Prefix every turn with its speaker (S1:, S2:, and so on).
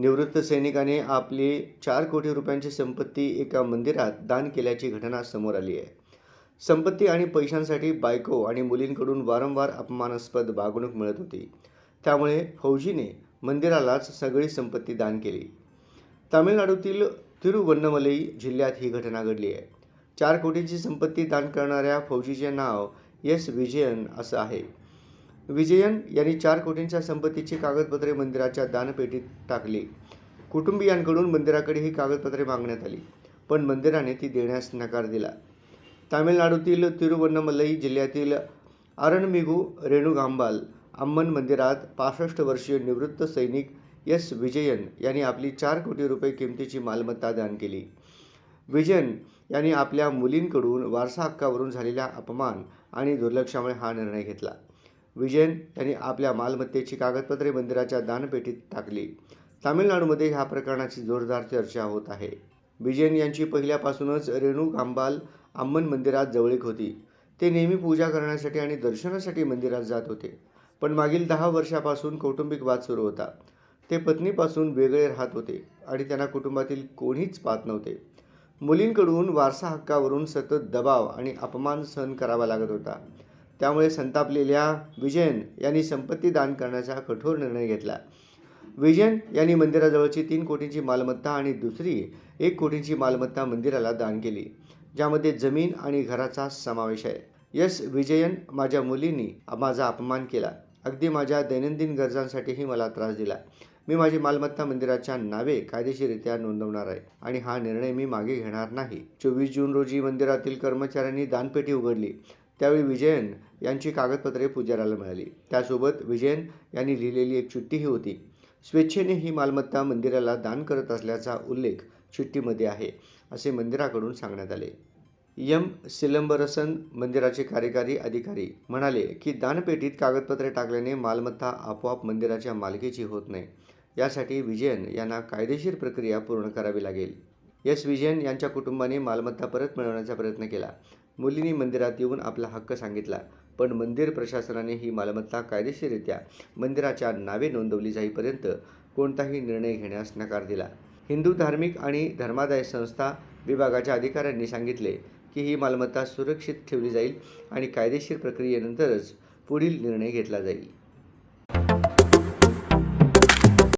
S1: निवृत्त सैनिकाने आपली चार कोटी रुपयांची संपत्ती एका मंदिरात दान केल्याची घटना समोर आली आहे. संपत्ती आणि पैशांसाठी बायको आणि मुलींकडून वारंवार अपमानास्पद वागणूक मिळत होती. त्यामुळे फौजीने मंदिरालाच सगळी संपत्ती दान केली. तामिळनाडूतील तिरुवन्नमलई जिल्ह्यात ही घटना घडली आहे. चार कोटींची संपत्ती दान करणाऱ्या फौजीचे नाव एस. विजयन असं आहे. विजयन यांनी चार कोटींच्या संपत्तीची कागदपत्रे मंदिराच्या दानपेटीत टाकली. कुटुंबियांकडून मंदिराकडे ही कागदपत्रे मागण्यात आली पण मंदिराने ती देण्यास नकार दिला. तामिळनाडूतील तिरुवन्नमलई जिल्ह्यातील अरणमिगू रेणुगांबाल अम्मन मंदिरात पासष्ट वर्षीय निवृत्त सैनिक एस. विजयन यांनी आपली चार कोटी रुपये किमतीची मालमत्ता दान केली. विजयन यांनी आपल्या मुलींकडून वारसा हक्कावरून झालेल्या अपमान आणि दुर्लक्षामुळे हा निर्णय घेतला. विजयन यांनी आपल्या मालमत्तेची कागदपत्रे मंदिराच्या दानपेटीत टाकली. तामिळनाडूमध्ये ह्या प्रकरणाची जोरदार चर्चा होत आहे. विजयन यांची पहिल्यापासूनच रेणू गांबाल अम्मन मंदिरात जवळीक होती. ते नेहमी पूजा करण्यासाठी आणि दर्शनासाठी मंदिरात जात होते. पण मागील दहा वर्षापासून कौटुंबिक वाद सुरू होता. ते पत्नीपासून वेगळे राहत होते आणि त्यांना कुटुंबातील कोणीच पाहत नव्हते. मुलींकडून वारसा हक्कावरून सतत दबाव आणि अपमान सहन करावा लागत होता. त्यामुळे संतापलेल्या विजयन यांनी संपत्ती दान करण्याचा कठोर निर्णय घेतला. विजयन यांनी मंदिराजवळची तीन कोटींची मालमत्ता आणि दुसरी एक कोटींची मालमत्ता मंदिराला दान केली ज्यामध्ये जमीन आणि घराचा समावेश आहे. यस विजयन माझ्या मुलींनी माझा अपमान केला. अगदी माझ्या दैनंदिन गरजांसाठीही मला त्रास दिला. मी माझी मालमत्ता मंदिराच्या नावे कायदेशीररित्या नोंदवणार आहे आणि हा निर्णय मी मागे घेणार नाही. चोवीस जून रोजी मंदिरातील कर्मचाऱ्यांनी दानपेटी उघडली. त्यावेळी विजयन यांची कागदपत्रे पुजाऱ्याला मिळाली. त्यासोबत विजयन यांनी लिहिलेली एक चिठ्ठीही होती. स्वेच्छेने ही मालमत्ता मंदिराला दान करत असल्याचा उल्लेख चिठ्ठीमध्ये आहे असे मंदिराकडून सांगण्यात आले. यम सिलंबरसन मंदिराचे कार्यकारी अधिकारी म्हणाले की दानपेटीत कागदपत्रे टाकल्याने मालमत्ता आपोआप मंदिराच्या मालकीची होत नाही. यासाठी विजयन यांना कायदेशीर प्रक्रिया पूर्ण करावी लागेल. एस. विजयन यांच्या कुटुंबाने मालमत्ता परत मिळवण्याचा प्रयत्न केला. मुलींनी मंदिरात येऊन आपला हक्क सांगितला. पण मंदिर प्रशासनाने ही मालमत्ता कायदेशीररित्या मंदिराच्या नावे नोंदवली जाईपर्यंत कोणताही निर्णय घेण्यास नकार दिला. हिंदू धार्मिक आणि धर्मादाय संस्था विभागाच्या अधिकाऱ्यांनी सांगितले की ही मालमत्ता सुरक्षित ठेवली जाईल आणि कायदेशीर प्रक्रियेनंतरच पुढील निर्णय घेतला जाईल.